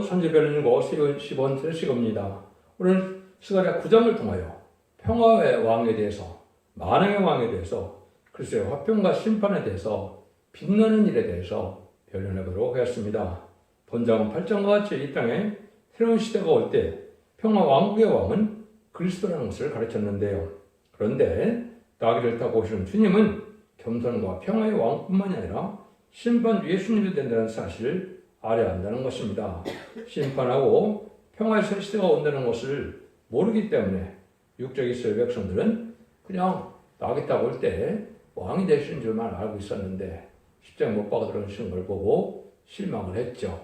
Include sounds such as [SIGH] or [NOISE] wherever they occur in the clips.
선지별인고 10원 트레시겁니다. 오늘 스가랴 9장을 통하여 평화의 왕에 대해서 만왕의 왕에 대해서 글쎄요 화평과 심판에 대해서 빛나는 일에 대해서 변론해 보도록 하겠습니다. 본장은 8장과 같이 이 땅에 새로운 시대가 올 때 평화 왕국의 왕은 그리스도라는 것을 가르쳤는데요. 그런데 나귀를 타고 오시는 주님은 겸손과 평화의 왕뿐만이 아니라 심판 예수님이 된다는 사실을 알아야 한다는 것입니다. 심판하고 평화의 새 시대가 온다는 것을 모르기 때문에 육적 이스라엘 백성들은 그냥 타고 올때 왕이 되시는 줄만 알고 있었는데 십자가 못 박아 들어오시는 걸 보고 실망을 했죠.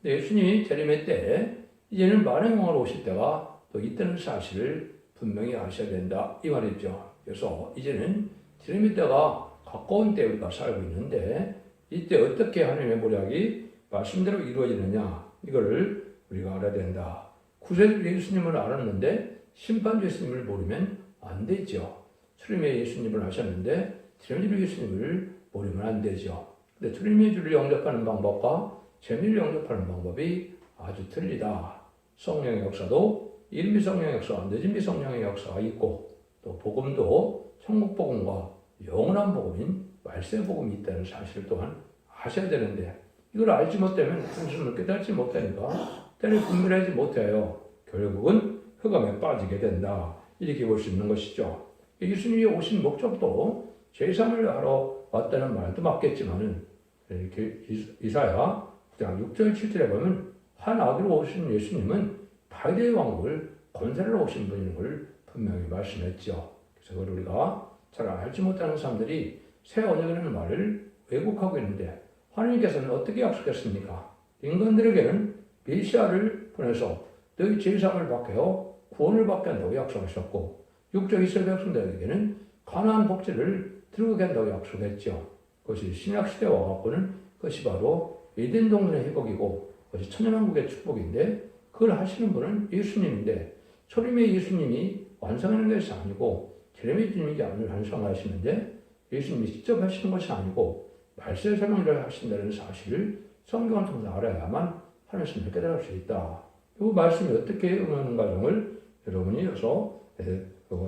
근데 예수님이 재림의 때 이제는 만왕의 왕으로 오실 때가 또 있다는 사실을 분명히 아셔야 된다 이 말이죠. 그래서 이제는 재림의 때가 가까운 때 우리가 살고 있는데 이때 어떻게 하나님의 모략이 말씀대로 이루어지느냐 이거를 우리가 알아야 된다. 구세주 예수님을 알았는데 심판주 예수님을 모르면 안 되죠. 주님의 예수님을 하셨는데 재미를 예수님을 모르면 안 되죠. 근데 주님의 주를 영접하는 방법과 재미를 영접하는 방법이 아주 틀리다. 성령의 역사도 이름이 성령의 역사와 늦은비 성령의 역사가 있고 또 복음도 천국 복음과 영원한 복음인 말세 복음이 있다는 사실 또한 아셔야 되는데 이걸 알지 못하면 말씀을 깨닫지 못하니까 때를 분별하지 못해요. 결국은 흑암에 빠지게 된다. 이렇게 볼 수 있는 것이죠. 예수님이 오신 목적도 제3을 하러 왔다는 말도 맞겠지만은 이렇게 이사야 6절 7절에 보면 한 아기로 오신 예수님은 다윗의 왕국을 건설하러 오신 분인 걸 분명히 말씀했죠. 그래서 그걸 우리가 잘 알지 못하는 사람들이 새 언약이라는 말을 왜곡하고 있는데 하나님께서는 어떻게 약속했습니까? 인간들에게는 메시아를 보내서 너희 제사을 받게 하 구원을 받게 한다고 약속하셨고 육적 이스라엘 백성들에게는 가나안 복지를 들고 한다고 약속했죠. 그것이 신약 시대에 와갖고는 그것이 바로 에덴 동산의 회복이고 그것이 천연왕국의 축복인데 그걸 하시는 분은 예수님인데 초림의 예수님이 완성하는 것이 아니고 제레미 주님이 완성하시는데 예수님이 직접 하시는 것이 아니고 말세 설명을 하신다는 사실을 성경을 통해서 알아야만 하나님을 깨달을 수 있다. 이 말씀이 어떻게 응하는 과정을 여러분이 여기서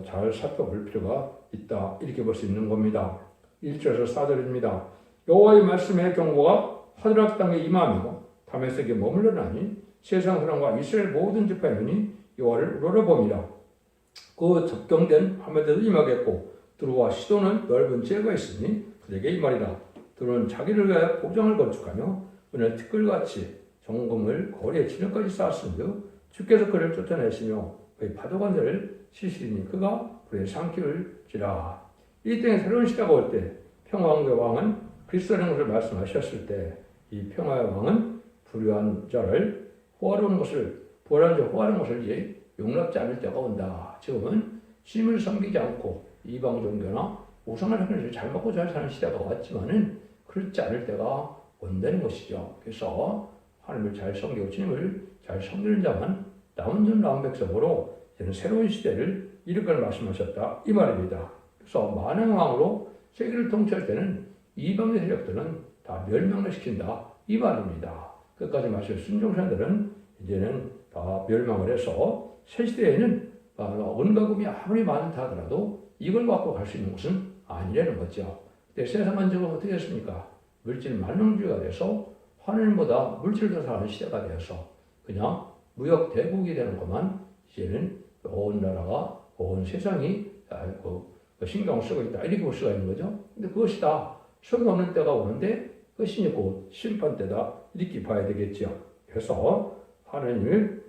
잘 살펴볼 필요가 있다. 이렇게 볼 수 있는 겁니다. 1절에서 4절입니다. 여호와의 말씀의 경고가 하드락 땅에 임하며 다메섹에 머물러나니 세상 사람과 이스라엘 모든 지파의 눈이 여호와를 우러러봅니다. 그 적경된 하메드도 임하겠고 두루와 시도는 넓은 지혜가 있으니 그에게 이 말이다. 두루는 자기를 위하여 보장을 건축하며 은을 티끌같이 정금을 거리에 진흙까지 쌓았은즉 주께서 그를 쫓아내시며 그의 파도관들을 시시니 그가 불에 삼키울지라. 이 땅에 새로운 시대가 올 때 평화왕의 왕은 그리스도라는 것을 말씀하셨을 때 이 평화의 왕은 불의한 자를 호화로운 것을 부활한 자 호화로운 것을 이제 용납지 않을 때가 온다. 지금은 신을 섬기지 않고 이방 종교나 우상을 하는 것을 잘 먹고 잘 사는 시대가 왔지만은 그렇지 않을 때가 온다는 것이죠. 그래서 하나님을 잘 섬기고 주님을 잘 섬기는 자만 남은 전 남은 백성으로 이제는 새로운 시대를 이룰 말씀하셨다 이 말입니다. 그래서 만왕왕으로 세계를 통치할 때는 이방의 세력들은 다 멸망을 시킨다 이 말입니다. 끝까지 말씀 순종자들은 이제는 다 멸망을 해서 새 시대에는 원가금이 아무리 많다 하더라도 이걸 갖고 갈 수 있는 것은 아니라는 거죠. 근데 세상은 지금 어떻게 됐습니까? 물질 만능주의가 돼서 하늘보다 물질을 더 사는 시대가 되어서 그냥 무역 대국이 되는 것만 이제는 온 나라가 온 세상이 그 신경 쓰고 있다 이렇게 볼 수가 있는 거죠. 근데 그것이 다 소용 없는 때가 오는데 그것이 곧 심판 때다 이렇게 봐야 되겠죠. 그래서 하나님을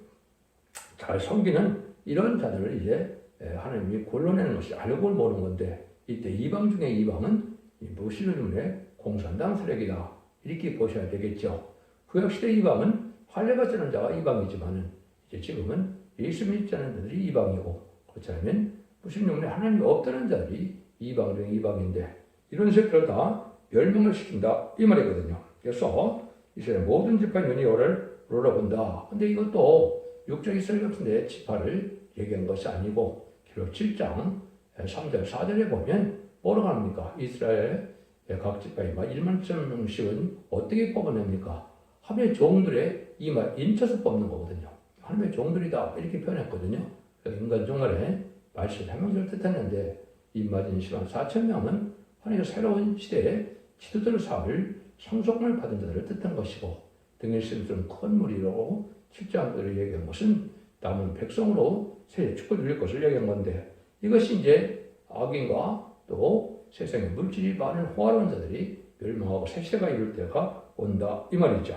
잘 섬기는 이런 자들을 이제 하나님이 골라내는 것이 알고 모르는 건데 이때 이방 중에 이방은 무슬림의 공산당 세력이다 이렇게 보셔야 되겠죠. 구약시대 이방은 할례가 쩌는 자가 이방이지만은 이제 지금은 예수 믿지 않는 자들이 이방이고 그렇지 않으면 무슬림에 하나님이 없다는 자들이 이방 중에 이방인데 이런 새끼를 다 멸망을 시킨다 이 말이거든요. 그래서 이스라엘 모든 눈이 여를 rol어본다. 근데 이것도 육적 이스라엘 같은데 지파를 얘기한 것이 아니고 기록 7장 3절 4절에 보면 뭐라고 합니까? 이스라엘 각 지파에 1만 1천 명씩은 어떻게 뽑아냅니까? 하루의 종들의 이말 인쳐서 뽑는 거거든요. 하나님의 종들이다 이렇게 표현했거든요. 인간 종말에 말씀 해명절을 뜻했는데 이맞은 시간 4천 명은 하나님의 새로운 시대에 지도자를 삼을 상속을 받은 자들을 뜻한 것이고 등에 실은 큰 무리로 실장들을 얘기한 것은 남은 백성으로 새 축을 누릴 것을 얘기한 건데 이것이 이제 악인과 또 세상에 물질이 많은 호화로운 자들이 멸망하고 새 시대가 이룰 때가 온다 이 말이죠.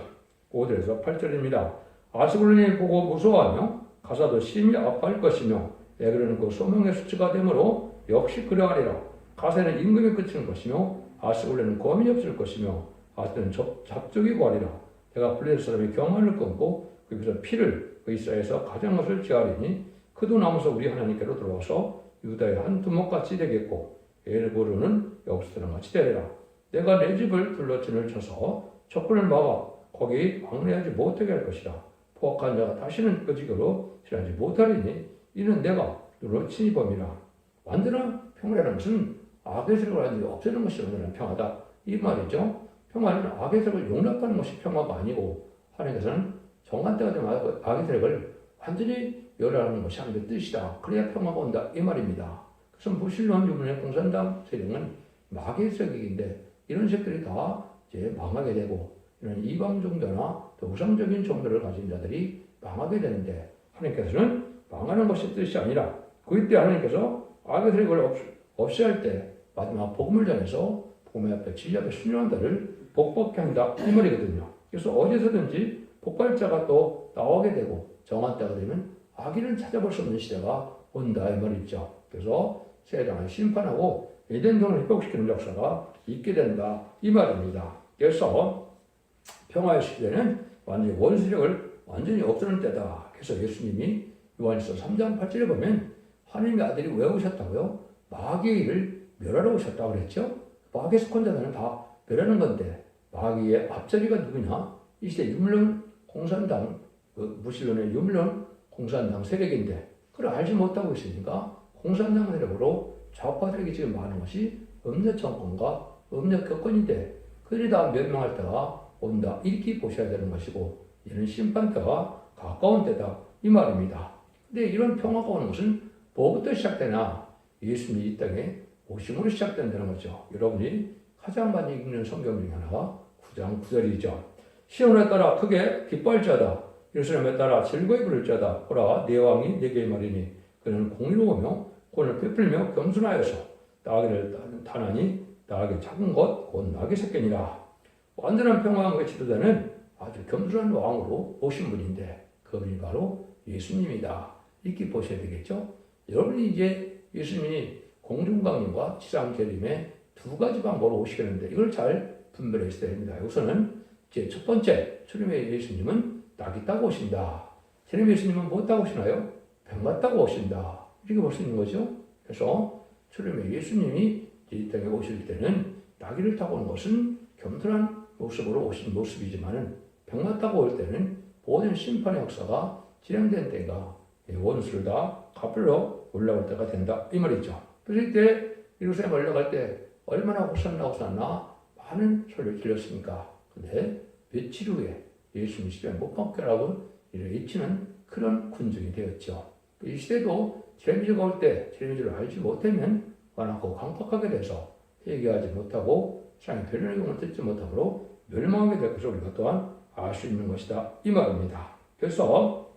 5절에서 8절입니다. 아스글론이 보고 무서워하며 가사도 심히 아파할 것이며 에그르는 그 소명의 수치가 되므로 역시 그러하리라. 가사는 임금이 그치는 것이며 아스글론은 고민이 없을 것이며 아스는 잡족이 구하리라. 내가 블레셋 사람의 경험을 끊고 거기서 피를 그 이스라엘에서 가장 것을 지하리니 그도 남아서 우리 하나님께로 들어와서 유다의 한 두목같이 되겠고 엘보르는 여부스랑 같이 되리라. 내가 내 집을 둘러진을 쳐서 척분을 막아 거기 왕래하지 못하게 할 것이라. 포악한 자가 다시는 그 지교로 지나지 못하리니 이는 내가 너로 친이범이라. 완전한 평화라는 것은 악의 세력을 완전히 없애는 것이 완전한 평화다. 이 말이죠. 평화는 악의 세력을 용납하는 것이 평화가 아니고 하나님께서는 정한 때가 되면 악의 세력을 완전히 멸하는 것이 하나님의 뜻이다. 그래야 평화가 온다. 이 말입니다. 그래서 무신론 유문의 공산당 세력은 마귀의 세력인데 이런 세력들이 다 이제 망하게 되고 이런 이방 종교나 또 우상적인 종교를 가진 자들이 망하게 되는데 하나님께서는 망하는 것이 뜻이 아니라 그때 하나님께서 악의 세력을 없, 없이 할때 마지막 복음을 전해서 복음의 앞에 진리 앞에 순종한 자를 복복케 한다 이 말이거든요. 그래서 어디서든지 복발자가 또 나오게 되고 정한 때가 되면 악인을 찾아볼 수 없는 시대가 온다 이 말이죠. 그래서 세상을 심판하고 에덴동을 회복시키는 역사가 있게 된다 이 말입니다. 그래서 평화의 시대는 완전히 원수력을 완전히 없애는 때다. 그래서 예수님이 요한일서 3장 8절에 보면 하나님의 아들이 왜 오셨다고요? 일을 멸하러 오셨다고 그랬죠? 마귀의 속한자들은 다 멸하는 건데 마귀의 앞자리가 누구냐? 이 시대 유물론 공산당, 그 무신론의 유물론 공산당 세력인데 그걸 알지 못하고 있으니까 공산당 세력으로 좌파 세력이 지금 많은 것이 음력 정권과 음력 격권인데 그들이 다 멸망할 때가 온다 이렇게 보셔야 되는 것이고 이는 심판 때가 가까운 때다 이 말입니다. 근데 이런 평화가 오는 것은 뭐부터 시작되나 예수님이 이 땅에 오심으로 시작된다는 거죠. 여러분이 가장 많이 읽는 성경 중에 하나가 9장 9절이죠. 시온에 따라 크게 기뻐할 자다. 예루살렘에 따라 즐거이 부를 자다. 보라 내 왕이 내게 말이니 그는 공의로우며 권을 베풀며 겸손하여서 나귀를 타나니 나에게 작은 것곧 나귀 새끼니라. 완전한 평화의 지도자는 아주 겸손한 왕으로 오신 분인데 그분이 바로 예수님이다. 이렇게 보셔야 되겠죠. 여러분이 이제 예수님이 공중강림과 지상재림의 두 가지 방법으로 오시겠는데 이걸 잘 분별했어야 됩니다. 우선은 이제 첫 번째 주님의 예수님은 낙이 따고 오신다. 주님의 예수님은 뭐 따고 오시나요? 병만 따고 오신다. 이렇게 볼 수 있는 거죠. 그래서 주님의 예수님이 이 땅에 오실 때는 나귀를 타고 오는 것은 겸손한 모습으로 오신 모습이지만은 병만 따고 올 때는 모든 심판의 역사가 진행된 때가 원수를 다 갚으러 올라올 때가 된다 이 말이죠. 그럴 때 예루살렘 올라갈 때 얼마나 호산나 호산나 많은 소리를 들렸습니까? 근데 며칠 후에 예수님 시대에 못 박혀라고 외치는 그런 군중이 되었죠. 이 시대도 제미주가 올때 제미주를 알지 못하면 완악하고 강팍하게 돼서 회개하지 못하고 세상의 변론의 용을 듣지 못하므로 멸망하게 될 것을 우리가 또한 알 수 있는 것이다. 이 말입니다. 그래서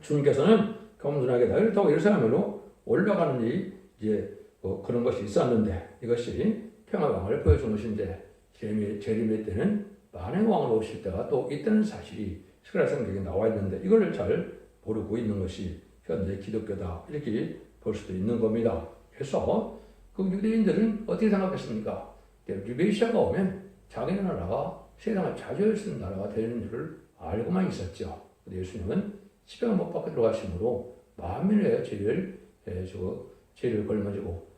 주님께서는 겸손하게 나를 타고 예루살렘으로 올라가는 일이 이제 뭐 그런 것이 있었는데 이것이 평화왕을 보여준 것인데 제림의 때는 만행 왕으로 오실 때가 또 있다는 사실이 스가랴 성경에 나와 있는데 이걸 잘 모르고 있는 것이 현재 기독교다 이렇게 볼 수도 있는 겁니다. 그래서 그 유대인들은 어떻게 생각했습니까? 유베시아가 오면 자기네 나라가 세상을 자주할 수 있는 나라가 되는 줄을 알고만 있었죠. 예수님은 십병을 못 박혀 들어가심으로 만민의 죄를 예, 저 죄를 걸머지고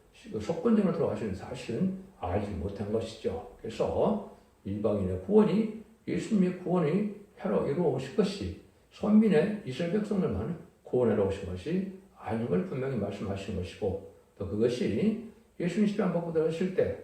속건정을 들어가시는 사실은 알지 못한 것이죠. 그래서 이방인의 구원이 예수님의 구원이 하러 이루어 오실 것이 선민의 이스라엘 백성들만 구원하러 오신 것이 아닌 걸 분명히 말씀하신 것이고 또 그것이 예수님 십자가 먹고 들어가실 때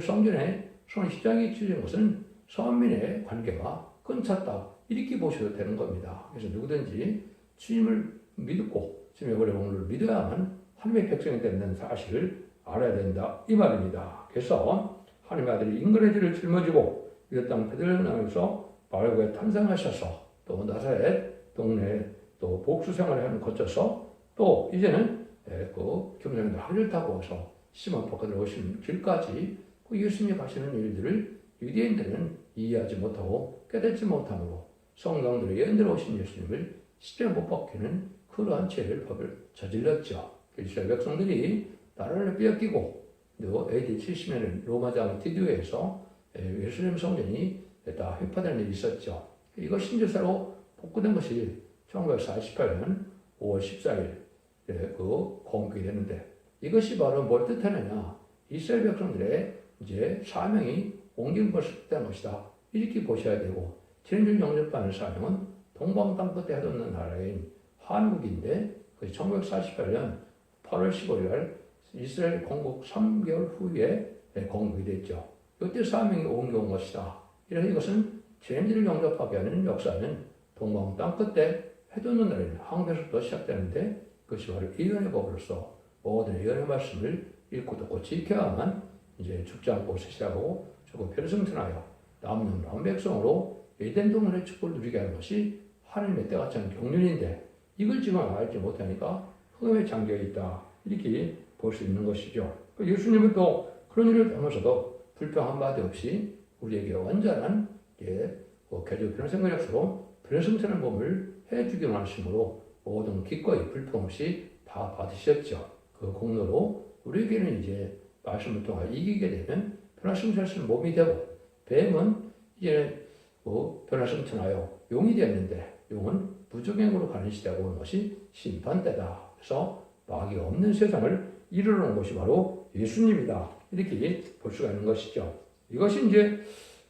성전에 손 십장이 치는 것은 선민의 관계가 끊쳤다 이렇게 보셔도 되는 겁니다. 그래서 누구든지 주님을 믿고 주님의 원래 공로를 믿어야만 하나님의 백성이 된다는 사실을 알아야 된다 이 말입니다. 그래서 하나님의 아들이 인간의 죄를 짊어지고 이 땅 베들레헴에서 마을에 탄생하셔서 또 나사렛 동네 또 복수 생활을 하는 거쳐서 또 이제는 예, 그 경상도 하를 타고 와서 시몬 포카들 오시는 길까지 그 예수님이 가시는 일들을 유대인들은 이해하지 못하고 깨닫지 못함으로 성경들의 예언대로 오신 예수님을 십자가 못 박히는 그러한 죄를 법을 저질렀죠. 이스라엘 백성들이 나라를 빼앗기고 또 AD 70년에 로마장 디두에서 예루살렘 성전이 다 회파되는 일이 있었죠. 이거 신조사로 복구된 것이 1948년 5월 14일 그 공격이 되는데 이것이 바로 뭘 뜻하느냐? 이스라엘 백성들의 이제 사명이 옮긴 것을 뜻한 것이다. 이렇게 보셔야 되고 지난주 영접받는 사명은 동방 땅 끝에 해돋는 나라인 한국인데 그 1948년 8월 15일 날 이스라엘 건국 3개월 후에 건국이 됐죠. 이때 사명이 옮겨온 것이다. 이래서 이것은 제인들을 영접하게 하는 역사는 동방 땅 끝에 해돋는 날인 한국에서부터 시작되는데 그것이 바로 예언의 법으로서 모든 예언의 말씀을 읽고 듣고 지켜야만 이제 죽지 않고 세시하고 저거 별승천하여 남는 남백성으로 에덴 동문의 축복을 누리게 하는 것이 하나님의 때가 찬 경륜인데 이걸 지금 알지 못하니까 흑암에 잠겨 있다 이렇게 볼 수 있는 것이죠. 그 예수님은 또 그런 일을 하면서도 불평 한마디 없이 우리에게 완전한 개조 역사로 변화승천의 몸을 해주기만 하심으로 모든 기꺼이 불평 없이 다 받으셨죠. 그 공로로 우리에게는 이제 말씀을 통해 이기게 되면 변화승천의 몸이 되고 뱀은 이제 뭐 변화승천하여 용이 되었는데 용은 부정행으로 가는 시대가 오는 것이 심판때다. 그래서 마귀 없는 세상을 이루러 온 것이 바로 예수님이다. 이렇게 볼 수가 있는 것이죠. 이것이 이제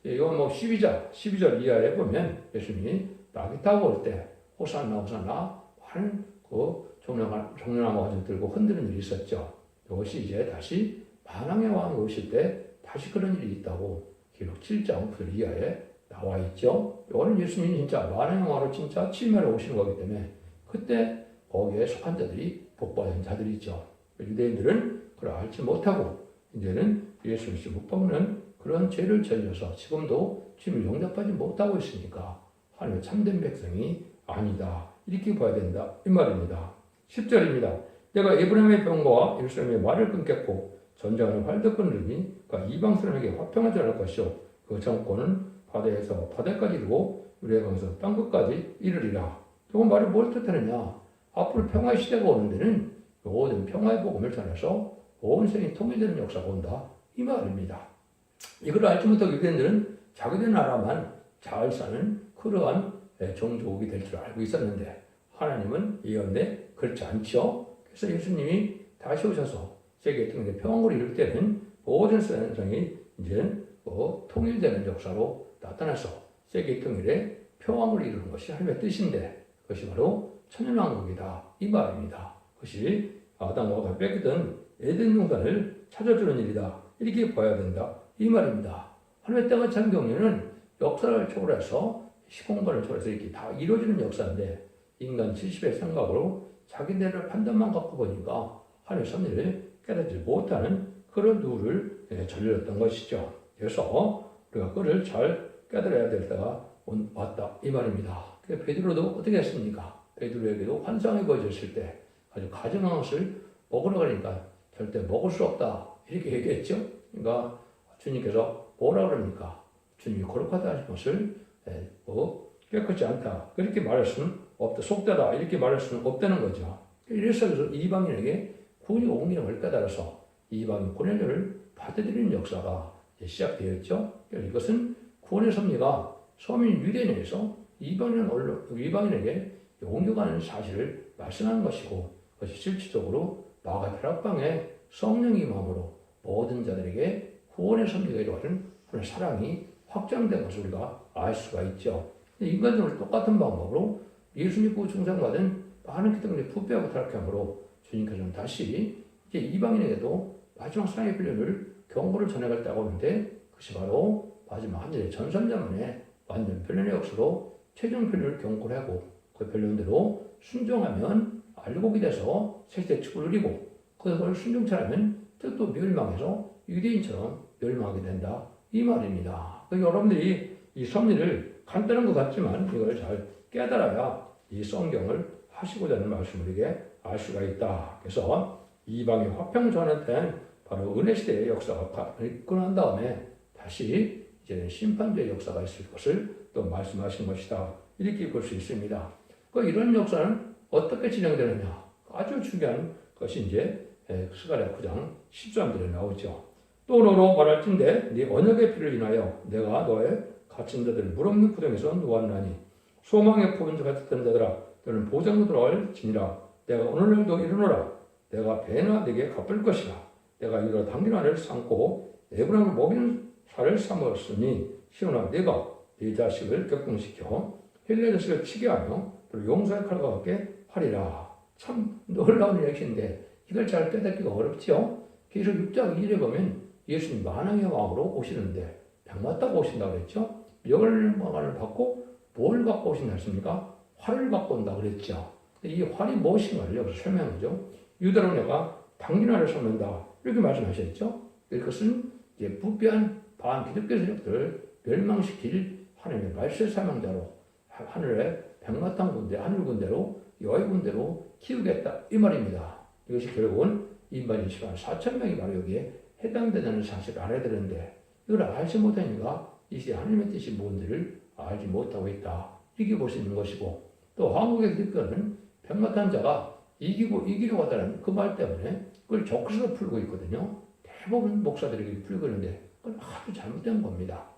이건 뭐 12절, 12절 이하에 보면 예수님이 마귀 타고 올 때 호산나 호산나 하는 그 종려나무 종려나무 들고 흔드는 일이 있었죠. 이것이 이제 다시 만왕의 왕이 오실 때 다시 그런 일이 있다고 기록 7장 9절 이하에 나와 있죠. 이거는 예수님이 진짜 만왕의 왕으로 진짜 칠면에 오시는 거기 때문에 그때 거기에 속한 자들이 복받은 자들이죠. 유대인들은 그걸 알지 못하고 이제는 예수를 못 박는 그런 죄를 저질러서 지금도 주님을 영접하지 못하고 있으니까 하나님의 참된 백성이 아니다. 이렇게 봐야 된다. 이 말입니다. 10절입니다. 내가 에브라임의 병거와 예루살렘의 말을 끊겠고 전쟁하는 활덕권들이 그러니까 이방 사람에게 화평하지 않을 것이요 그 정권은 바다에서 바다까지 이르고 우리의 강에서 땅 끝까지 이르리라. 이건 말이 뭘 뜻하느냐? 앞으로 평화의 시대가 오는 데는 모든 평화의 복음을 전해서 온 세상이 통일되는 역사가 온다. 이 말입니다. 이걸 알지 못하고 유대인들은 자기들 나라만 잘 사는 그러한 종족이 될 줄 알고 있었는데 하나님은 예언대 그렇지 않죠. 그래서 예수님이 다시 오셔서 세계 통일의 평화를 이룰 때는 모든 세상이 이제 뭐 통일되는 역사로 나타나서 세계 통일의 평화를 이루는 것이 하나님의 뜻인데 그것이 바로 천연왕국이다 이 말입니다. 그것이 아담과 뺏기던 에덴 용단을 찾아주는 일이다 이렇게 봐야 된다 이 말입니다. 하나님의 때가 찬 경우에는 역사를 초월해서 시공간을 초월해서 이렇게 다 이루어지는 역사인데 인간 70의 생각으로 자기네를 판단만 갖고 보니까 하나님의 섭리를 깨닫지 못하는 그런 누를 저질렀던 것이죠. 그래서 우리가 그를 잘 깨달아야 될 때가 왔다 이 말입니다. 베드로도 어떻게 했습니까? 베드로에게도 환상이 보여졌을 때 아주 가증한 것을 먹으러 가니까 절대 먹을 수 없다 이렇게 얘기했죠. 그러니까 주님께서 뭐라 그럽니까? 주님이 거룩하다 하신 것을 뭐 깨끗지 않다 그렇게 말할 수는 없다 속다다 이렇게 말할 수는 없다는 거죠. 이래서 이방인에게 구원이 옮기는 걸 깨달아서 이방인 고뇌를 받아들이는 역사가 시작되었죠. 이것은 구원의 섭리가 서민 유대인에서 이방인 이방인에게 옮겨가는 사실을 말씀하는 것이고 그것이 실질적으로 마가 벼락방에 성령이 마음으로 모든 자들에게 구원의 섭리가 이루어지는 그런 사랑이 확장된 것을 우리가 알 수가 있죠. 인간적으로 똑같은 방법으로 예수 믿고 중상받은 많은 기독교의 부패하고 타락함으로 주님께서는 다시 이제 이방인에게도 마지막 사랑의 필요를 경고를 전해갈 때가 오는데 그것이 바로 마지막 한 절의 전선자문에 완전 변론의 역사로 최종 편리를 경고를 하고 그 변론대로 순종하면 알곡이 돼서 세세 축을 누리고 그걸 순종처라면 뜻도 멸망해서 유대인처럼 멸망하게 된다 이 말입니다. 그 여러분들이 이 섭리를 간단한 것 같지만 이걸 잘 깨달아야 이 성경을 하시고자 하는 말씀을 우리에게 알 수가 있다. 그래서 이방의 화평 전환 때 바로 은혜 시대의 역사가 있고 난 다음에 다시 이제는 심판주의 역사가 있을 것을 또 말씀하신 것이다. 이렇게 볼 수 있습니다. 그 이런 역사는 어떻게 진행되느냐? 아주 중요한 것이 이제 스가랴 9장 10절에 나오죠. 또 너로 말할진대 네 언약의 피를 인하여 내가 너의 갇힌 자들 물 없는 구덩에서 놓았나니 소망의 자 같은 자들아 너는 들어갈 지니라 내가 오늘날도 일어나라 내가 배나 내게 갚을 것이라 내가 이로 당긴 안을 삼고 애브람을 먹이는 살을 삼았으니 시온아 내가 네 자식을 격동시켜 헬레 자식을 치게 하며 또 용서의 칼과 같게 하리라. 참 놀라운 얘기인데 이걸 잘 깨닫기가 어렵죠 그래서 6장 2절에 보면 예수님 만왕의 왕으로 오시는데 병맞다고 오신다고 그랬죠? 명을 받고 뭘 갖고 오신다 했습니까? 활을 갖고 온다 그랬죠. 이 활이 무엇인가를 여기서 설명하죠. 유다로 내가 당진화를 섭는다. 이렇게 말씀하셨죠? 이것은 이제 부패한 반기독교 세력들을 멸망시킬 하나님의 말세 사명자로 하늘에 백마땅 군대, 하늘 군대로 여의 군대로 키우겠다 이 말입니다. 이것이 결국은 인반인 10만 4천 명이 바로 여기에 해당된다는 사실을 알아야 되는데 이걸 알지 못하니까 이 시대 하나님의 뜻이 뭔지를 알지 못하고 있다. 이렇게 볼 수 있는 것이고 또 한국의 기독교는 백마탄 자가 이기고 이기려고 하다는 그 말 때문에 그걸 적그리스도 풀고 있거든요. 대부분 목사들에게 풀고 있는데 그건 아주 잘못된 겁니다.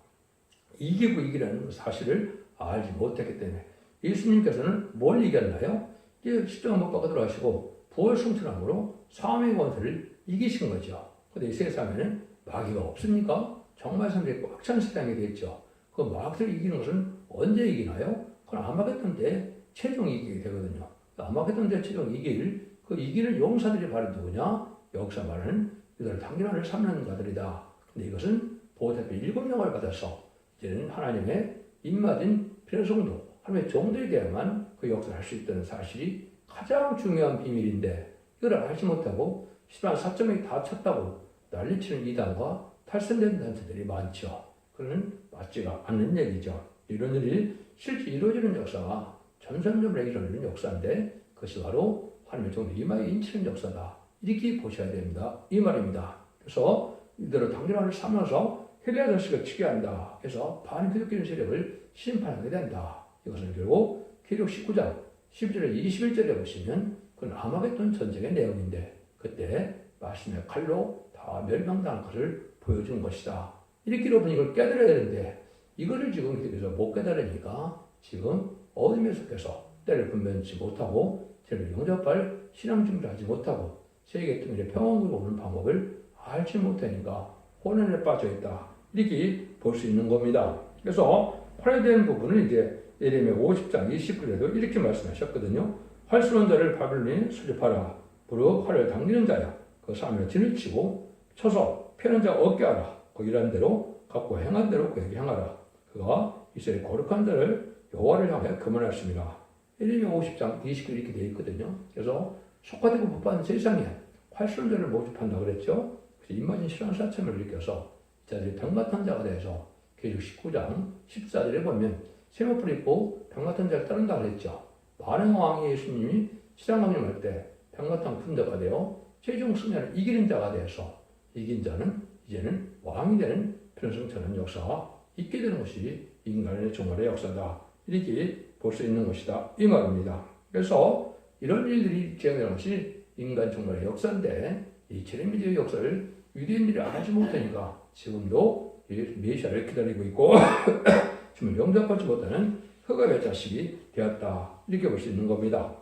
이기고 이기라는 사실을 알지 못했기 때문에 예수님께서는 뭘 이겼나요? 십자가 못 박아 들어가시고 부활 승천함으로 사함의 권세를 이기신 거죠. 근데 이 세상에는 마귀가 없습니까? 정말 선생님 꽉찬 세상이 됐죠. 그 마귀를 이기는 것은 언제 이기나요? 그건 아마겟돈 때 최종 이기게 되거든요. 아마겟돈 때 최종 이길 그 이기는 용사들이 바로 누구냐? 역사 말하는 이들 당연한을 삼는 자들이다. 근데 이것은 보호대표 일곱 명을 받아서 이제는 하나님의 입맞은 편성도 하나님의 종들에게만 그 역사를 할 수 있다는 사실이 가장 중요한 비밀인데 이걸 알지 못하고 10만 4점이 다 쳤다고 난리치는 이단과 탈선된 단체들이 많죠. 그는 맞지가 않는 얘기죠. 이런 일이 실제 이루어지는 역사가 전선점을 이루어지는 역사인데 그것이 바로 하나님의 종들 이마에 인치는 역사다. 이렇게 보셔야 됩니다. 이 말입니다. 그래서 이대로 당연한을 삼아서 헬레아 자식을 치게 한다. 그래서 반기독교인 세력을 심판하게 된다. 이것은 결국 기록 19장 11절에 21절에 보시면 그건 아마겟돈 전쟁의 내용인데 그때 말씀의 칼로 다 멸망당한 것을 보여준 것이다. 이렇게 여러분 이걸 깨달아야 되는데 이거를 지금 기독교에서 못 깨달으니까 지금 어둠에 속해서 때를 분별치 못하고 죄를 용접할 신앙 준비를 하지 못하고 세계 통일의 평온으로 오는 방법을 알지 못하니까 혼란에 빠져 있다. 이렇게 볼 수 있는 겁니다. 그래서 대한 부분은 이제 예레미야 50장 29절에도 이렇게 말씀하셨거든요. 활수론 자를 바벨론에 수집하라. 무릇 활을 당기는 자야. 그 사람을 진을 치고 쳐서 패는 자 얻게 하라. 그 일한 대로 갖고 행한 대로 그에게 행하라. 그가 이스라엘 거룩한 자를 여호와를 향해 그만하였습니다. 예레미야 50장 29절 이렇게 되어 있거든요. 그래서 속화되고 못받은 세상에 활수론자를 모집한다 그랬죠. 그래서 입맞은 실현 사천을 느껴서 자들이 병 같은 자가 돼서 계속 19장 14절에 보면 세마풀 입고 병같은 자를 따른다 그랬죠. 많은 왕이 예수님이 시장강림 할때 병같은 군대가 되어 최종 승리를 이기는 자가 되어서 이긴 자는 이제는 왕이 되는 편성처는 역사가 있게 되는 것이 인간의 종말의 역사다. 이렇게 볼 수 있는 것이다. 이 말입니다. 그래서 이런 일들이 진행되는 것이 인간 종말의 역사인데 이 제레미디의 역사를 유대인들이 알지 못하니까 지금도 메시아를 기다리고 있고 [LAUGHS] 지금 영접하지 못하는 흑암의 자식이 되었다. 이렇게 볼 수 있는 겁니다.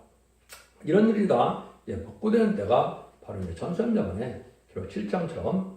이런 일이가 복구되는 때가 바로 이제 전선자문에 기록 7장처럼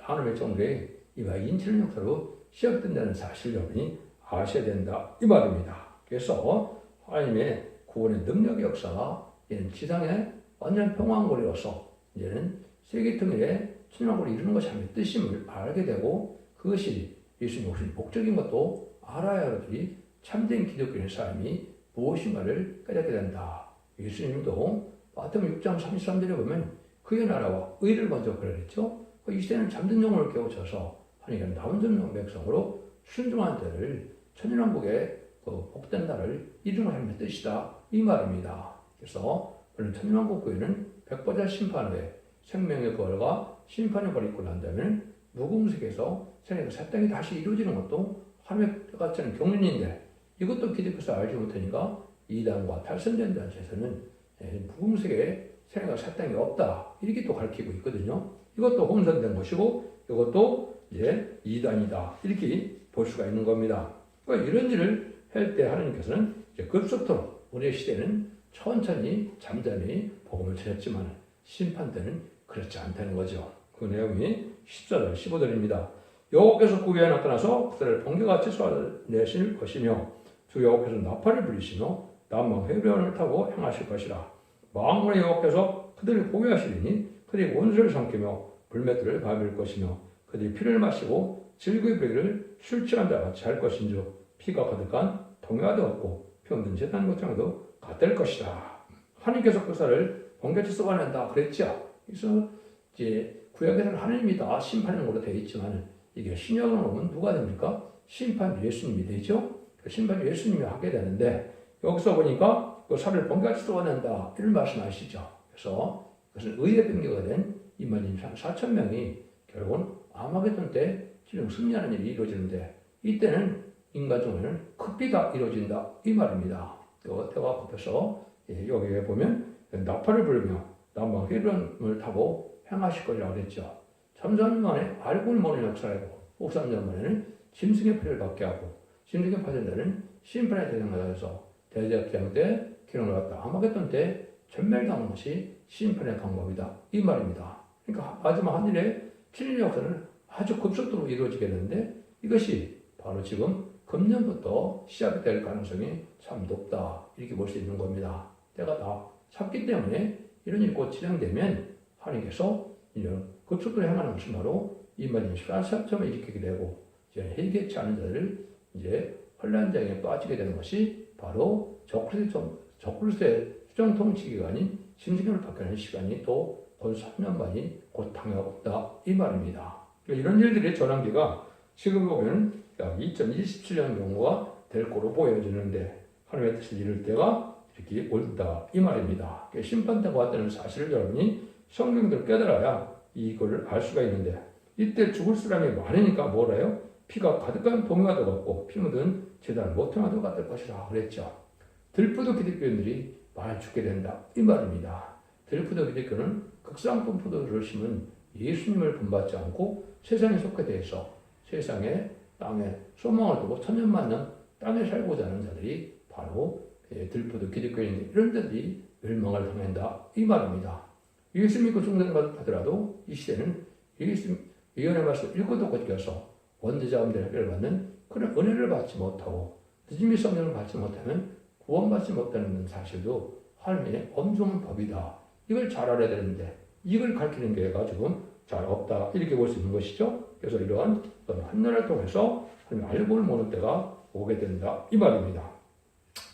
하나님의 정부의 이와 인치는 역사로 시작된다는 사실 여러분이 아셔야 된다. 이 말입니다. 그래서 하나님의 구원의 능력의 역사가 이제는 지상에 완전 평화골이로서 이제는 세계 통일의 천연골을 이루는 것이 하나님의 뜻임을 알게 되고 그것이 예수님 오신 목적인 것도 알아야 여러분이 참된 기독교인 사람이 무엇인가를 깨닫게 된다. 예수님도 마태복음 6장 33절에 보면 그의 나라와 의를 먼저 그랬죠. 이 시대는 잠든 영혼을 깨우쳐서 하나님께 나온 백성으로 순종한 자를 천년왕국의 그 복된 날을 이루는 뜻이다. 이 말입니다. 그래서 오늘 천년왕국 후에는 백보자 심판 후에 생명의 부활과 심판의 벌이 있고 난 다음에는 무궁색에서 세상에서 새 땅이 다시 이루어지는 것도 같지 않은 경륜인데 이것도 기독교에서 알지 못하니까 이단과 탈선된 단체에서는 예, 무궁색에 세상에 새 땅이 없다 이렇게 또 가르치고 있거든요. 이것도 혼선된 것이고 이것도 이제 이단이다 이렇게 볼 수가 있는 겁니다. 그러니까 이런 일을 할 때 하나님께서는 급속도로 우리의 시대는 천천히 잠잠히 복음을 전했지만 심판 때는 그렇지 않다는 거죠. 그 내용이 14절, 15절입니다. 여호와께서 구비에 나타나서 그들을 번개같이 쏘아내실 것이며 주 여호와께서 나팔을 불리시며 남방 해변을 타고 행하실 것이라. 망군의 여호와께서 그들을 보호하시리니 그들이 원수를 삼키며 불매들을 밟을 것이며 그들이 피를 마시고 질그의 베기를 술 취한 자 같이 할 것인즉 피가 가득한 동요와도 없고 피 없는 재단 것장도 같을 것이다. 하나님께서 그 사를 번개같이 쏘아낸다 그랬죠. 그래서 이제 구약에서는 하나님이 다 심판하는 걸로 되어 있지만 이게 신약으로 오면 누가 됩니까? 심판 예수님이 되죠. 그 심판 예수님이 하게 되는데 여기서 보니까 그 살을 번개같이 쏘아낸다 이런 말씀하시죠. 그래서 그것은 의의 변개가 된 이만인 4천 명이 결국은 아마겟돈 때 지금 승리하는 일이 이루어지는데 이때는 인간 중에는 극비가 이루어진다 이 말입니다. 또 때가 급해서 예, 여기에 보면 나팔을 불며 남방 회변을 타고 행하실 것이라고 그랬죠. 3, 4년 만에 알고는 모르는 역사이고 5, 3년 만에는 짐승의 피를 받게 하고 짐승의 받은 자는 심판의 대상하여서 기양 때 기록을 갖다 아마겟돈 때 전멸당한 것이 심판의 방법이다 이 말입니다. 그러니까 마지막 한 일에 7년 역사는 아주 급속도로 이루어지게 되는데 이것이 바로 지금 금년부터 시작이 될 가능성이 참 높다 이렇게 볼 수 있는 겁니다. 때가 다 찼기 때문에 이런 일이 곧 진행되면 하나님께서 이런 급속도로 향하는 것이 바로 이만인 시간점을 일으키게 되고 이제 해결치 않은 자들을 이제 혼란 장에 빠지게 되는 것이 바로 적그리스의 수정 통치 기간인 심승을 바뀌는 시간이 또곧 3년 만이 곧 당하고있다 이 말입니다. 그러니까 이런 일들의 전환기가 지금 보면 약 2027년 경우가 될 거로 보여지는데 하나님의 뜻을 이룰 때가 이렇게 올다 이 말입니다. 그러니까 심판 때가 왔다는 사실을 여러분이 성경대로 깨달아야 이걸 알 수가 있는데 이때 죽을 사람이 많으니까 뭐래요? 피가 가득한 동요가 되었고 피 묻은 재단 모퉁아도 같을 것이라 그랬죠. 들포도 기독교인들이 많이 죽게 된다 이 말입니다. 들포도 기독교는 극상품 포도를 심은 예수님을 본받지 않고 세상에 속해 대해서 세상에 땅에 소망을 두고 천년만년 땅에 살고자 하는 자들이 바로 예, 들포도 기독교인 이런 자들이 멸망을 당한다 이 말입니다. 예수 믿고 중생받더라도 이 시대는 예수 예언의 말씀 읽고도 걷겨서 원죄자음들 해결을 받는 그런 은혜를 받지 못하고 늦음이 성령을 받지 못하면 구원받지 못하는 사실도 하나님의 엄중한 법이다. 이걸 잘 알아야 되는데 이걸 가르치는 게가 지금 잘 없다. 이렇게 볼 수 있는 것이죠. 그래서 이러한 한나라를 통해서 알고를 모를 때가 오게 된다. 이 말입니다.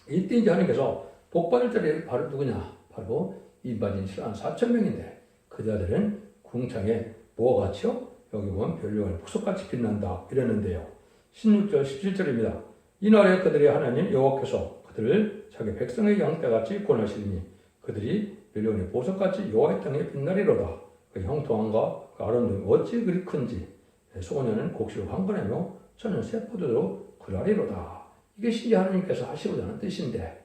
이때 이제 하나님께서 복받을 자리 바로 누구냐? 바로 이반인 한 4천 명인데 그 자들은 궁창에 뭐가 같이요? 여기 보면 별령을 보석같이 빛난다 이랬는데요. 16절 17절입니다. 이날에 그들의 하나님 여호와께서 그들을 자기 백성의 양떼같이 권하시리니 그들이 별령의 보석같이 여호와의 땅에 빛나리로다. 그 형통함과 그 아름다움이 어찌 그리 큰지 소녀는 곡식을 황건하며 저는 세포도로 그라리로다. 이게 신지 하나님께서 하시고자 하는 뜻인데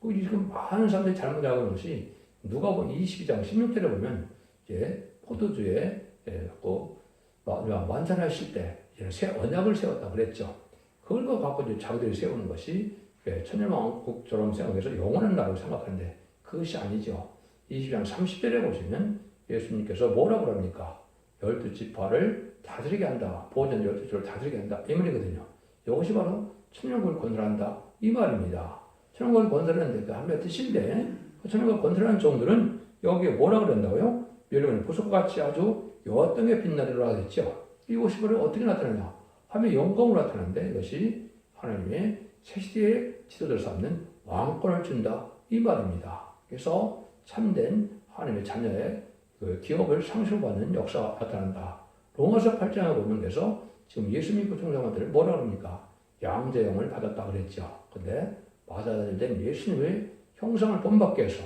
그 지금 많은 사람들이 잘못 알고 있는 것이 누가 보면 22장 16절에 보면 이제 포도주에 예, 그 완전하실 때 새 언약을 세웠다 그랬죠. 그걸 갖고 이제 자기들이 세우는 것이 예, 천년왕국처럼 생각해서 영원한 나라고 생각하는데 그것이 아니죠. 20장 30절에 보시면 예수님께서 뭐라고 합니까? 열두 지파를 다스리게 한다. 보전 열두 지파를 다스리게 한다. 이 말이거든요. 이것이 바로 천년국을 건설한다. 이 말입니다. 천년국을 건설하는데 그 한몇 뜻인데 그 천년국을 건설하는 종들은 여기에 뭐라 그런다고요? 멸령은 보석같이 아주 여등에 빛나리라 하겠죠. 이것이 바로 어떻게 나타나냐? 하면 영광으로 나타나는데 이것이 하나님의 새 시대의 지도자를 삼는 왕권을 준다 이 말입니다. 그래서 참된 하나님의 자녀의 그 기업을 상실받는 역사가 나타난다. 로마서 8장에 보면 그래서 지금 예수 믿고 종사자들 뭐라 그럽니까? 양자형을 받았다 그랬죠. 근데 받아들된 예수님의 형상을 본받게 해서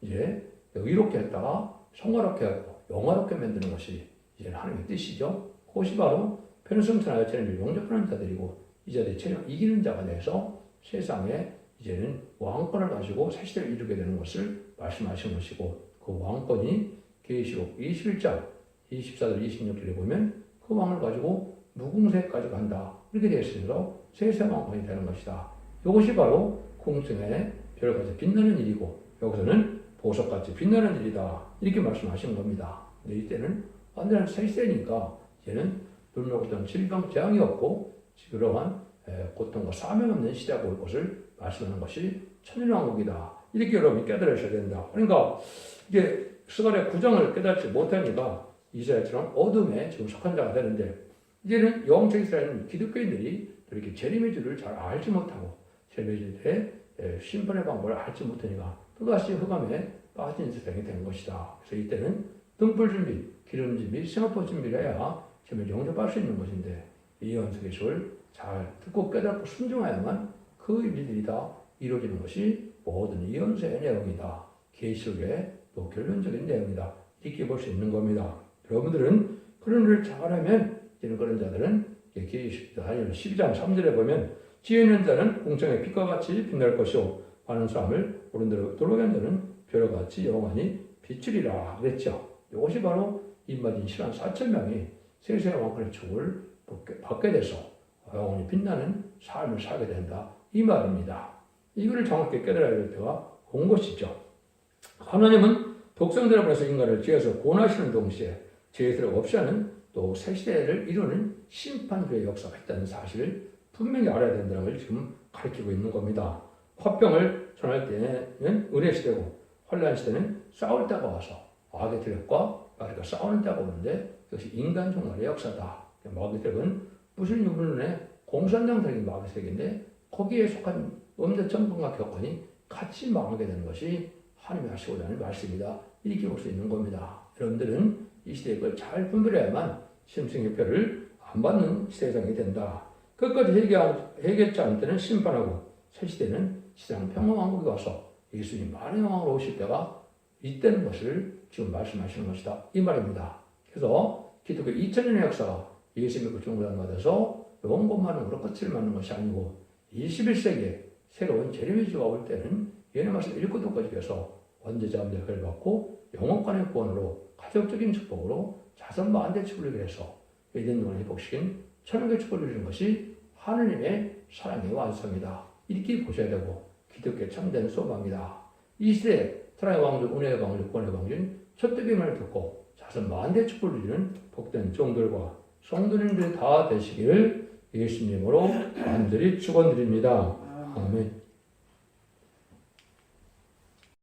이제 의롭게 했다가 성화롭게 하고 영화롭게 만드는 것이 이제 하나님의 뜻이죠. 그것이 바로 편성천하여 죄를 용접하는 자들이고 이 자들이 죄를 이기는 자가 돼서 세상에 이제는 왕권을 가지고 새 시대를 이루게 되는 것을 말씀하신 것이고 그 왕권이 계시록 21장 24절 26절에 보면 그 왕을 가지고 무궁세까지 간다 이렇게 되어 있으므로 세세 왕권이 되는 것이다. 이것이 바로 공중의 별같이 빛나는 일이고 여기서는 보석같이 빛나는 일이다 이렇게 말씀하시는 겁니다. 근데 이때는 완전한 이제는 눈으로 어떤 질병 재앙이 없고 그러한 에, 고통과 사명 없는 시대가 올 것을 말씀하는 것이 천일왕국이다. 이렇게 여러분이 깨달으셔야 된다. 그러니까 이게 스가랴 구정을 깨닫지 못하니까 이스라엘처럼 어둠에 지금 속한 자가 되는데 이제는 영적 이스라엘은 기독교인들이 이렇게 재림의 줄을 잘 알지 못하고 재림의 줄의 에, 심판의 방법을 알지 못하니까 또다시 흑암에 빠진 세상이 된 것이다. 그래서 이때는 등불 준비, 기름 준비, 생업법 준비를 해야 재림을 영접할 수 있는 것인데 이 연속의 수를 잘 듣고 깨닫고 순종하야만 그 일들이 다 이루어지는 것이 모든 이연서의 내용이다. 계시록의 또 결론적인 내용이다. 이렇게 볼 수 있는 겁니다. 여러분들은 그런 일을 잘하면 이런 그런 자들은 계시록 12장 3절에 보면 지혜 있는 자는 공청의 빛과 같이 빛날 것이요 많은 사람을 오른대로 돌아간 자는 별과 같이 영원히 비추리라 그랬죠. 이것이 바로 입맞은 실한 4천 명이 세세의 왕권의 축을 받게 돼서 영원히 빛나는 삶을 살게 된다. 이 말입니다. 이거를 정확히 깨달아야 될 때가 온 것이죠. 하나님은 독생자를 보내서 인간을 지어서 구원하시는 동시에 없이 하는 또 새 시대를 이루는 심판주의 역사가 있다는 사실을 분명히 알아야 된다는 걸 지금 가르치고 있는 겁니다. 화병을 전할 때는 은혜 시대고 환란 시대는 싸울 때가 와서 마귀 세력과 마귀가 싸우는 때가 오는데 이것이 인간 종말의 역사다. 마귀 세력은 무슨 유물론의 공산당적인 마귀 세력인데 거기에 속한 음대 정권과 교권이 같이 망하게 되는 것이 하나님이 하시고자 하는 말씀이다. 이렇게 볼 수 있는 겁니다. 여러분들은 이 시대에 그걸 잘 분별해야만 심승의 표를 안 받는 세상이 된다. 끝까지 않을 때는 심판하고 새 시대는 시장 평화왕국이 와서 예수님 만의 왕으로 오실 때가 있다는 것을 지금 말씀하시는 것이다. 이 말입니다. 그래서 기독교 2000년의 역사가 예수 믿고 중보단 받아서 원고만으로 끝을 맞는 것이 아니고 21세기에 새로운 재림의주가 올 때는 예언의 말씀 읽고도 꺼지면서 원죄자함 역을 받고 영원권의 구원으로 가족적인 축복으로 자선 만대 축복을 위해서 예전 동안 회복시킨 천국의 축복을 주는 것이 하느님의 사랑의 완성이다. 이렇게 보셔야 되고 기독교 참된 소망이다. 이 시대에 사랑의 왕족, 은혜의 왕족, 권의 왕족 첫대기만을 듣고 자선 만대 축복을 주는 복된 종들과 성도님들이 다 되시기를 예수님으로 간절히 축원드립니다. 아멘.